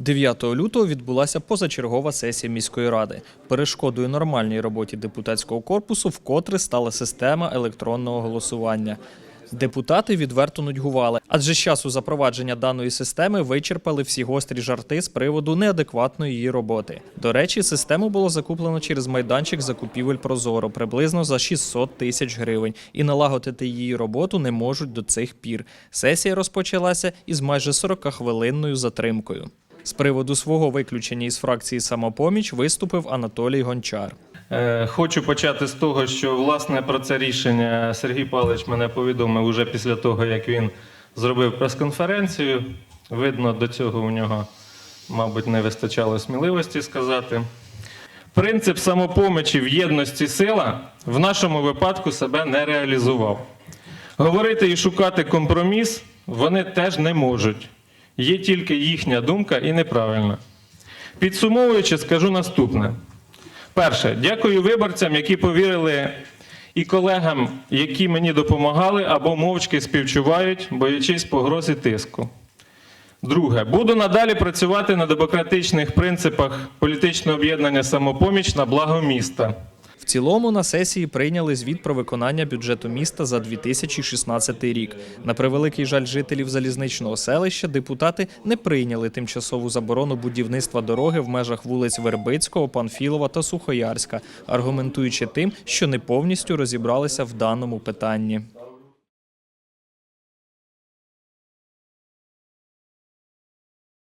9 лютого відбулася позачергова сесія міської ради. Перешкодою нормальній роботі депутатського корпусу вкотре стала система електронного голосування. Депутати відверто нудьгували, адже з часу запровадження даної системи вичерпали всі гострі жарти з приводу неадекватної її роботи. До речі, систему було закуплено через майданчик закупівель Прозоро приблизно за 600 тисяч гривень, і налагодити її роботу не можуть до цих пір. Сесія розпочалася із майже 40-хвилинною затримкою. З приводу свого виключення із фракції самопоміч виступив Анатолій Гончар. Е, Хочу почати з того, що власне про це рішення Сергій Павлович мене повідомив уже після того, як він зробив прес-конференцію. Видно, до цього у нього, мабуть, не вистачало сміливості сказати. Принцип самопомочі в єдності сила в нашому випадку себе не реалізував. Говорити і шукати компроміс вони теж не можуть. Є тільки їхня думка і неправильна. Підсумовуючи, скажу наступне. Перше, дякую виборцям, які повірили, і колегам, які мені допомагали або мовчки співчувають, боячись погрози тиску. Друге, буду надалі працювати на демократичних принципах політичного об'єднання самопоміч на благо міста. Цілому на сесії прийняли звіт про виконання бюджету міста за 2016 рік. На превеликий жаль жителів залізничного селища депутати не прийняли тимчасову заборону будівництва дороги в межах вулиць Вербицького, Панфілова та Сухоярська, аргументуючи тим, що не повністю розібралися в даному питанні.